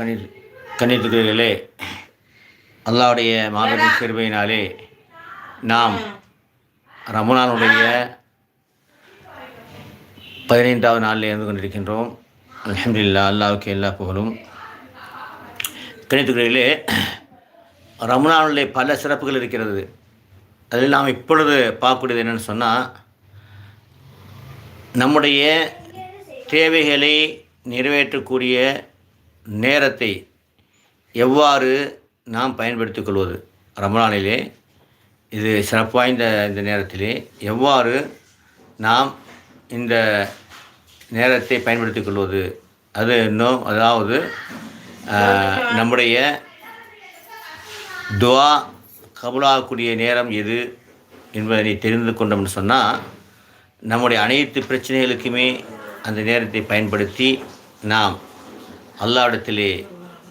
கணி கணித்துக்கிறீர்களே அல்லாவுடைய மாபெரும் கிருபையினாலே நாம் ரமணானுடைய பதினைந்தாவது நாளில் இருந்து கொண்டிருக்கின்றோம். அல்ஹம்துலில்லாஹ் அல்லாவுக்கு எல்லா புகழும். கணித்துக்கிறீர்களே ரமணானுடைய பல சிறப்புகள் இருக்கிறது. அதில் நாம் இப்பொழுது பார்க்கக்கூடியது என்னென்னு சொன்னால் நம்முடைய தேவைகளை நிறைவேற்றக்கூடிய நேரத்தை எவ்வாறு நாம் பயன்படுத்திக் கொள்வது? ரமலானிலே இது சிறப்பு வாய்ந்த இந்த நேரத்திலே எவ்வாறு நாம் இந்த நேரத்தை பயன்படுத்திக் கொள்வது? அது இன்னும் அதாவது நம்முடைய துவா கபுலாகக்கூடிய நேரம் எது என்பதை தெரிந்து கொண்டோம்னு சொன்னால் நம்முடைய அனைத்து பிரச்சனைகளுக்குமே அந்த நேரத்தை பயன்படுத்தி நாம் அல்லாவிடத்திலே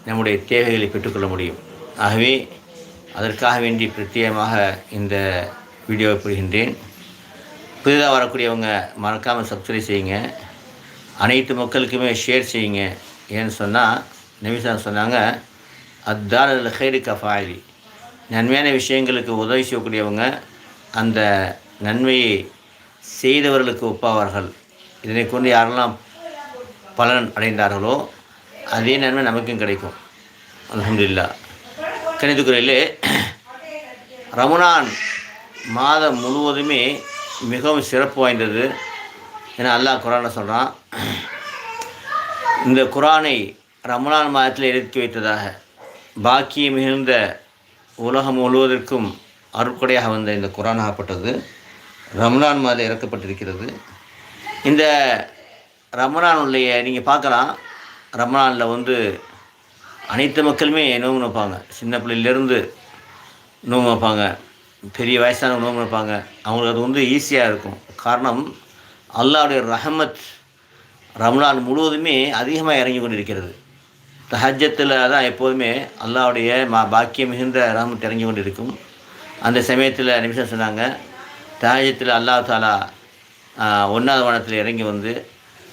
நம்முடைய தேவைகளை பெற்றுக்கொள்ள முடியும். ஆகவே அதற்காக வேண்டி பிரத்யேகமாக இந்த வீடியோவை புரிகின்றேன் புதிதாக வரக்கூடியவங்க மறக்காமல் சப்ஸ்கிரைப் செய்யுங்க. அனைத்து மக்களுக்குமே ஷேர் செய்யுங்க. ஏன்னு சொன்னால் நிமிஷா சொன்னாங்க அத்தால் அதில் கஃபாயி நன்மையான விஷயங்களுக்கு உதவி செய்யக்கூடியவங்க அந்த நன்மையை செய்தவர்களுக்கு ஒப்பாவார்கள். இதனை கொண்டு யாரெல்லாம் பலன் அடைந்தார்களோ அதே நன்மை நமக்கும் கிடைக்கும். அலமதுல்லா கணிதக்குறையிலே ரமணான் மாதம் முழுவதுமே மிகவும் சிறப்பு வாய்ந்தது என அல்லாஹ் குரானை சொல்கிறான் இந்த குரானை ரமணான் மாதத்தில் இறக்கி வைத்ததாக பாக்கியம் மிகுந்த உலகம் முழுவதற்கும் அருட்கொடையாக வந்த இந்த குரான் ஆகப்பட்டது. ரமணான் மாதம் இறக்கப்பட்டிருக்கிறது. இந்த ரமணானுடைய நீங்கள் பார்க்கலாம் ரமணானில் வந்து அனைத்து மக்களுமே நோம்பு வைப்பாங்க. சின்ன பிள்ளையிலேருந்து நோம்பு வைப்பாங்க. பெரிய வயசானவங்க நோம்பு வைப்பாங்க. அவங்களுக்கு அது வந்து ஈஸியாக இருக்கும். காரணம் அல்லாவுடைய ரஹமத் ரம்லான் முழுவதுமே அதிகமாக இறங்கி கொண்டிருக்கிறது. தஹஜத்தில் தான் எப்போதுமே அல்லாவுடைய மா பாக்கியம் மிகுந்த ரஹமத் இறங்கி கொண்டிருக்கும். அந்த சமயத்தில் நிமிஷம் சொன்னாங்க தஹஜத்தில் அல்லாஹ் தாலா ஒன்றாவது வானத்தில் இறங்கி வந்து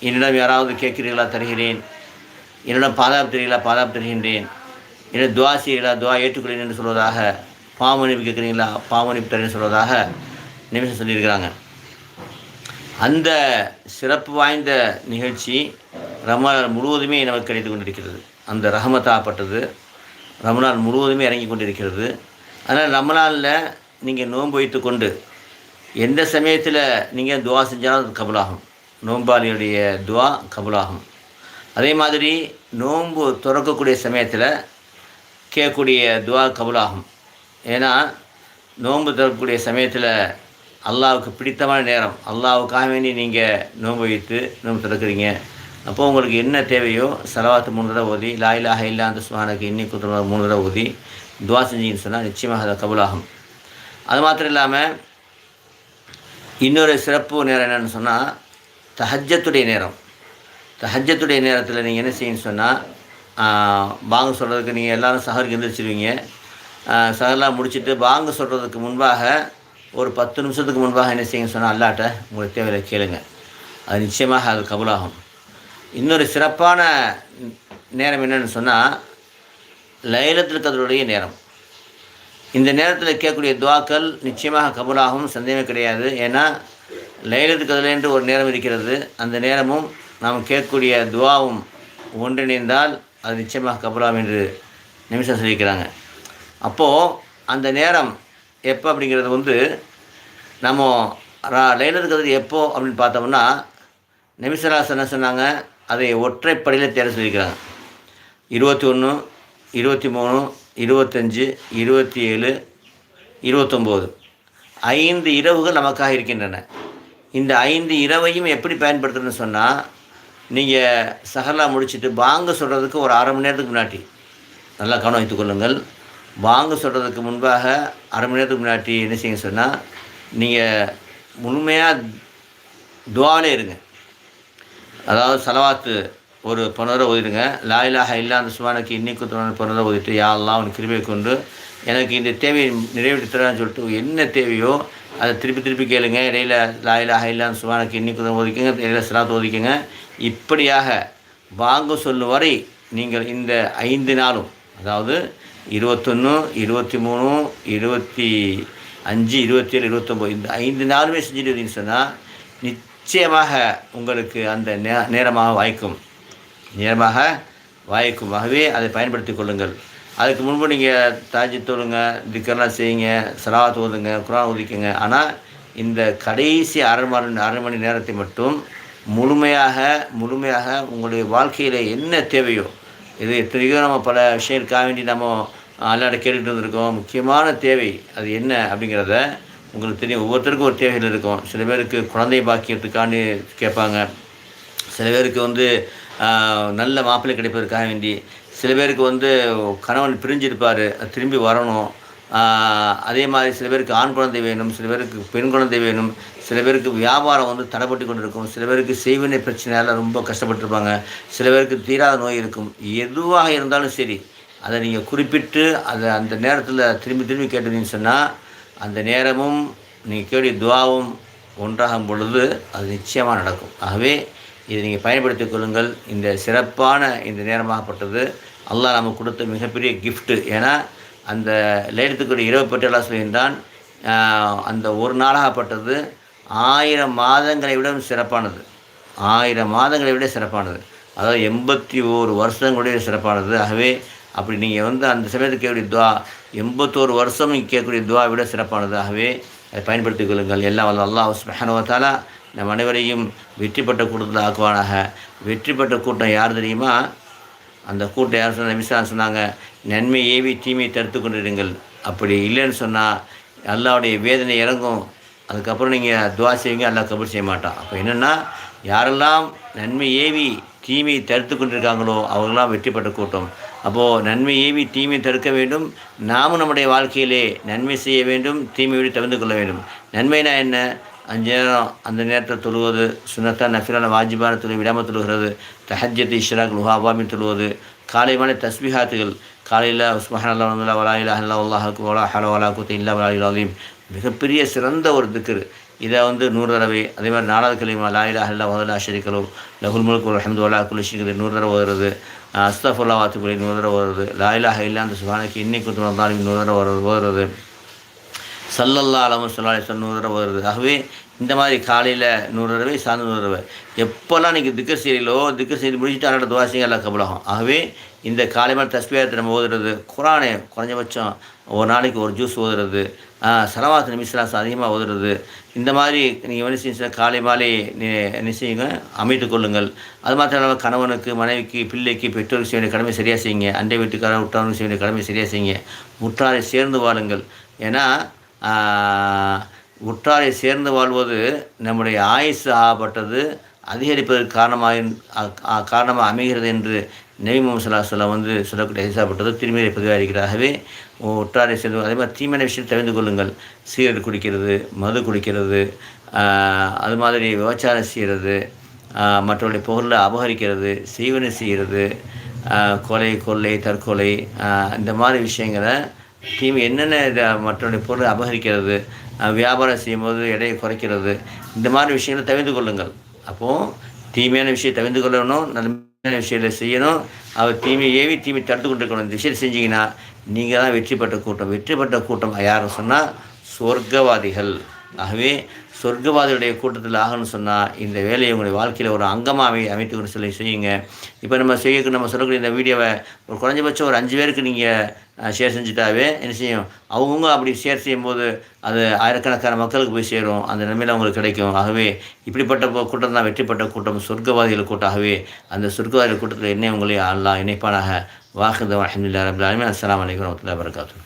என்னிடம் யாராவது கேட்கிறீர்களா தருகிறேன். என்னிடம் பாதாப் தெரியுங்களா? பாதாப் துவா செய்கிறீர்களா துவா ஏற்றுக்கொள்ளேன் என்று சொல்வதாக பாவமணிப்பு கேட்குறீங்களா? பாவமணிப்பு தரேன் சொல்வதாக நிமிஷம் சொல்லியிருக்கிறாங்க. அந்த சிறப்பு வாய்ந்த நிகழ்ச்சி ரமலான் முழுவதுமே நமக்கு கிடைத்து கொண்டிருக்கிறது. அந்த ரஹமத்தாப்பட்டது ரமலான் முழுவதுமே இறங்கி கொண்டிருக்கிறது. அதனால் ரமலானில் நீங்கள் நோன்பு வைத்து கொண்டு எந்த சமயத்தில் நீங்கள் துவா செஞ்சாலும் அது கபலாகும். நோம்பாளியுடைய துவா கபலாகும். அதே மாதிரி நோன்பு திறக்கக்கூடிய சமயத்தில் கேட்கக்கூடிய துவா கபுலாகும். ஏன்னா நோன்பு திறக்கக்கூடிய சமயத்தில் அல்லாவுக்கு பிடித்தமான நேரம். அல்லாவுக்காக வேண்டி நீங்கள் நோன்பு வைத்து நோன்பு திறக்கிறீங்க. அப்போது உங்களுக்கு என்ன தேவையோ செலவாத்து மூணு தடவை ஓதி லாயிலாக இல்லா அந்த சுவானுக்கு இன்னி குத்துற மூணு தடவை ஓதி துவா செஞ்சீங்கன்னு சொன்னால் நிச்சயமாக அதை கபுலாகும். அது மாத்திரம் இல்லாமல் இன்னொரு சிறப்பு நேரம் என்னென்னு சொன்னால் தஹஜத்துடைய நேரம். ஹஜ்ஜத்துடைய நேரத்தில் நீங்கள் என்ன செய்யணும்னு சொன்னால் பாங்கு சொல்கிறதுக்கு நீங்கள் எல்லோரும் சஹருக்கு எந்திரிச்சிருவீங்க. சஹர்லாம் முடிச்சுட்டு பாங்கு சொல்கிறதுக்கு முன்பாக ஒரு பத்து நிமிஷத்துக்கு முன்பாக என்ன செய்யுங்க சொன்னால் அல்லாட்ட உங்களுக்கு தேவையில்லை கேளுங்க. அது நிச்சயமாக அது கபலாகும். இன்னொரு சிறப்பான நேரம் என்னென்னு சொன்னால் லைலத்தில் கதருடைய நேரம். இந்த நேரத்தில் கேட்கக்கூடிய துவாக்கள் நிச்சயமாக கபுலாகும் சந்தேகமே கிடையாது. ஏன்னா லைலத்து கதில் என்று ஒரு நேரம் இருக்கிறது. அந்த நேரமும் நாம் கேட்கக்கூடிய துவாவும் ஒன்றிணைந்தால் அது நிச்சயமாக கபலாம் என்று நிமிஷம் சொல்லியிருக்கிறாங்க அப்போது அந்த நேரம் எப்போ அப்படிங்கிறது வந்து நம்ம ரா- லைலத்து கதிர் எப்போ அப்படின்னு பார்த்தோம்னா நிமிஷராசன் என்ன சொன்னாங்க? அதை ஒற்றைப்படையில் தேட சொல்லியிருக்கிறாங்க இருபத்தி ஒன்று இருபத்தி மூணு இருபத்தஞ்சி இருபத்தி ஏழு இருபத்தொம்போது. ஐந்து இரவுகள் நமக்காக இருக்கின்றன. இந்த ஐந்து இரவையும் எப்படி பயன்படுத்துறதுன்னு சொன்னால் நீங்கள் சஹர்லா முடிச்சுட்டு பாங்கு சொல்கிறதுக்கு ஒரு அரை மணி நேரத்துக்கு முன்னாடி. நல்லா கவனம் வைத்துக் கொள்ளுங்கள். பாங்கு சொல்கிறதுக்கு முன்பாக அரை மணி நேரத்துக்கு முன்னாடி என்ன செய்யுங்க சொன்னால் நீங்கள் முழுமையாக துவாலே இருங்க. அதாவது செலவாத்து ஒரு பணரை ஓதிடுங்க. லாயிலாக இல்லா அந்த சுவானுக்கு இன்னைக்கு பணரை ஓதிட்டு யாரெல்லாம் அவன் கிருபை கொண்டு எனக்கு இந்த தேவையை நிறைவேற்றி சொல்லிட்டு என்ன தேவையோ அதை திருப்பி திருப்பி கேளுங்க. இடையில லாயிலாக இல்லா சுவானுக்கு இன்னைக்கு ஒதுக்கிங்க இடையில சிலாத்து ஒதுக்கிங்க இப்படியாக வாங்க சொல்லும் வரை நீங்கள் இந்த ஐந்து நாளும் அதாவது இருபத்தொன்று இருபத்தி மூணு இருபத்தி அஞ்சு இருபத்தேழு இருபத்தொம்போது இந்த ஐந்து நாளுமே செஞ்சுட்டு சொன்னால் நிச்சயமாக உங்களுக்கு அந்த நே நேரமாக வாய்க்கும். நேரமாக வாய்க்கும். ஆகவே அதை பயன்படுத்தி கொள்ளுங்கள். அதுக்கு முன்பு நீங்கள் தாஜி தொழுங்க திக்கர்லாம் செய்யுங்க சலாத் ஓதுங்க குரான் ஒதுக்குங்க ஆனால் இந்த கடைசி அரை மணி அரை மணி நேரத்தை மட்டும் முழுமையாக முழுமையாக உங்களுடைய வாழ்க்கையில் என்ன தேவையோ இது எத்தனையோ நம்ம பல விஷயங்களுக்காக வேண்டி நம்ம அல்லாட கேட்டுட்டு இருந்திருக்கோம். முக்கியமான தேவை அது என்ன அப்படிங்கிறத உங்களுக்கு தெரியும். ஒவ்வொருத்தருக்கும் ஒரு தேவைகள் இருக்கும். சில பேருக்கு குழந்தை பாக்கியத்துக்காண்டி கேட்பாங்க. சில பேருக்கு வந்து நல்ல மாப்பிள்ளை கிடைப்பதற்காக வேண்டி. சில பேருக்கு வந்து கணவன் பிரிஞ்சிருப்பார் திரும்பி வரணும். அதே மாதிரி சில பேருக்கு ஆண் குழந்தை வேணும் சில பேருக்கு பெண் குழந்தை வேணும் சில பேருக்கு வியாபாரம் வந்து தடைப்பட்டு கொண்டு இருக்கும் சில பேருக்கு செய்வினை பிரச்சனையால் ரொம்ப கஷ்டப்பட்டுருப்பாங்க சில பேருக்கு தீராத நோய் இருக்கும். எதுவாக இருந்தாலும் சரி அதை நீங்கள் குறிப்பிட்டு அதை அந்த நேரத்தில் திரும்பி திரும்பி கேட்டதுன்னு சொன்னால் அந்த நேரமும் நீங்கள் கேடிய துவாவும் ஒன்றாகும் பொழுது அது நிச்சயமாக நடக்கும். ஆகவே இதை நீங்கள் பயன்படுத்திக் கொள்ளுங்கள். இந்த சிறப்பான இந்த நேரமாகப்பட்டது அல்லாஹ் நமக்கு கொடுத்த மிகப்பெரிய கிஃப்ட்டு ஏன்னா அந்த லேடத்துக்குரிய இரவு பற்றி எல்லாம் சொல்கின்றான் அந்த ஒரு நாளாகப்பட்டது ஆயிரம் மாதங்களை விட சிறப்பானது. ஆயிரம் மாதங்களை விட சிறப்பானது. அதாவது எண்பத்தி ஓரு வருஷங்களுடைய சிறப்பானது. ஆகவே அப்படி நீங்கள் வந்து அந்த சமயத்தில் கேட்கக்கூடிய துவா எண்பத்தோரு வருஷம் கேட்கக்கூடிய துவா விட சிறப்பானதாகவே அதை பயன்படுத்திக் கொள்ளுங்கள். எல்லாம் வல்ல அல்லாஹ் சுபஹானவத்தாலா நம் அனைவரையும் வெற்றி பெற்ற கூட்டத்தில் ஆக்குவானாக. வெற்றி பெற்ற கூட்டம் யார் தெரியுமா? அந்த கூட்டம் யார் சொன்ன நபிசா சொன்னாங்க நன்மை ஏவி தீமையை தடுத்து கொண்டிருங்கள். அப்படி இல்லைன்னு சொன்னால் அல்லாவுடைய வேதனை இறங்கும். அதுக்கப்புறம் நீங்கள் துவா செய்வீங்க அல்லா கபூல் செய்ய மாட்டான் அப்போ என்னென்னா யாரெல்லாம் நன்மை ஏவி தீமையை தடுத்து கொண்டிருக்காங்களோ அவங்களாம் வெற்றி பெற்ற கூட்டம். அப்போது நன்மை ஏவி தீமையை தடுக்க வேண்டும். நாமும் நம்முடைய வாழ்க்கையிலே நன்மை செய்ய வேண்டும் தீமையோடு தவிர்த்து கொள்ள வேண்டும். நன்மைனா என்ன? அஞ்சு நேரம் அந்த நேரத்தில் தொழுவது சுனத்தா நஃபிலான வாஜிபான தொழில் விடாமல் தொழுகிறது. தஹஜத் இஷ்ராக் லுஹாபாமி தொழுவது. காலை மாலை தஸ்பிஹாத்துகள். காலையில் உஸ்மஹான் அல்லா வந்து வலா இல்லா அல்லா அல்லாஹாக்கு வலா ஹலோ வலா குத்து இல்லா வலா இல்லாதையும் மிகப்பெரிய சிறந்த ஒரு திக்கர் இதை வந்து நூறு தடவை அதே மாதிரி நாலாவது கலிமா லா இலா அல்லா வதலா ஷரிக்கலோ லகுல் முழுக்கு அஹமது வலா குலிஷிக்கு நூறு தடவை ஓதுறது அஸ்தஃபுல்லா வாத்துக்குள்ளே நூறு தடவை ஓதுறது லா இலாஹ இல்லா அந்த சுஹானுக்கு இன்னைக்கு வந்தாலும் நூறு தடவை ஓதுறது ஓதுறது சல்லல்லா அலமு சொல்லா நூறு தடவை வருது. ஆகவே இந்த மாதிரி காலையில் நூறு தடவை சார்ந்த நூறு தடவை. எப்போல்லாம் நீங்கள் திக்கர் செய்கிறீங்களோ திக்கர் செய்து முடிச்சுட்டு அதோட துவாசிங்க எல்லாம் கபலகம். ஆகவே இந்த காலை மாதிரி தஸ்பியாத்தை நம்ம ஓதுறது குரானே குறைஞ்சபட்சம் ஒரு நாளைக்கு ஒரு ஜூஸ் ஓதுறது சலவாத்து நிமிஷம் அதிகமாக ஓதுறது இந்த மாதிரி நீங்கள் என்ன காலை மாலை நீ- என்ன செய்யுங்க அமைத்து கொள்ளுங்கள். அது மாத்திரம் இல்லாமல் கணவனுக்கு மனைவிக்கு பிள்ளைக்கு பெற்றோருக்கு செய்ய வேண்டிய கடமை சரியாக செய்யுங்க. அண்டை வீட்டுக்காரர் உற்றாருக்கு செய்ய வேண்டிய கடமை சரியாக செய்யுங்க. முற்றாரை சேர்ந்து வாழுங்கள். ஏன்னா உற்றாரை சேர்ந்து வாழ்வது நம்முடைய ஆயுசு ஆகப்பட்டது அதிகரிப்பதற்கு காரணமாக காரணமாக அமைகிறது என்று நெய் முகமது வந்து சொல்லக்கூடிய ஹிசாப்பட்டது திருமையை பதிவாக உற்றாரை சேர்ந்து அதே மாதிரி தீமையான விஷயம் தெரிந்து கொள்ளுங்கள். சீரட் குடிக்கிறது மது குடிக்கிறது அது மாதிரி விபச்சாரம் செய்கிறது மற்றவருடைய பொருளை அபகரிக்கிறது சீவனை செய்கிறது கொலை கொள்ளை தற்கொலை இந்த மாதிரி விஷயங்களை தீமை என்னென்ன இதை மற்றவருடைய பொருளை அபகரிக்கிறது வியாபாரம் செய்யும்போது எடையை குறைக்கிறது இந்த மாதிரி விஷயங்களை தவிர்த்து கொள்ளுங்கள். அப்போது தீமையான விஷயம் தவிர்த்து கொள்ளணும் நன்மையான விஷயத்தை செய்யணும். அவர் தீமை ஏவி தீமை தடுத்து கொண்டு இருக்கணும் இந்த விஷயத்தை செஞ்சீங்கன்னா நீங்கள் தான் வெற்றி பெற்ற கூட்டம். வெற்றி பெற்ற கூட்டம் யாருன்னு சொன்னால் சொர்க்கவாதிகள். ஆகவே சொர்க்கவாதியுடைய கூட்டத்தில் ஆகணும்னு சொன்னால் இந்த வேலையை உங்களுடைய வாழ்க்கையில் ஒரு அங்கமாக அமை அமைத்து கொண்டு சொல்லி செய்யுங்க. இப்போ நம்ம செய்ய நம்ம சொல்லக்கூடிய இந்த வீடியோவை ஒரு குறைஞ்சபட்சம் ஒரு அஞ்சு பேருக்கு நீங்கள் ஷேர் செஞ்சுட்டாவே என்ன செய்யும்? அவங்கவுங்க அப்படி ஷேர் செய்யும்போது அது ஆயிரக்கணக்கான மக்களுக்கு போய் சேரும். அந்த நிலைமையில் அவங்களுக்கு கிடைக்கும். ஆகவே இப்படிப்பட்ட கூட்டம் தான் வெற்றிப்பட்ட கூட்டம். சொர்க்கவாதிகள் கூட்டாகவே அந்த சொர்க்கவாதிகள் கூட்டத்தில் என்னை உங்களை அல்லா இணைப்பானாக. வாக்குதவன் அஹமதுல்லா ரபுல்லாலுமே அஸ்லாம் வலைக்கம் வரமத்துல வரகாத்தூர்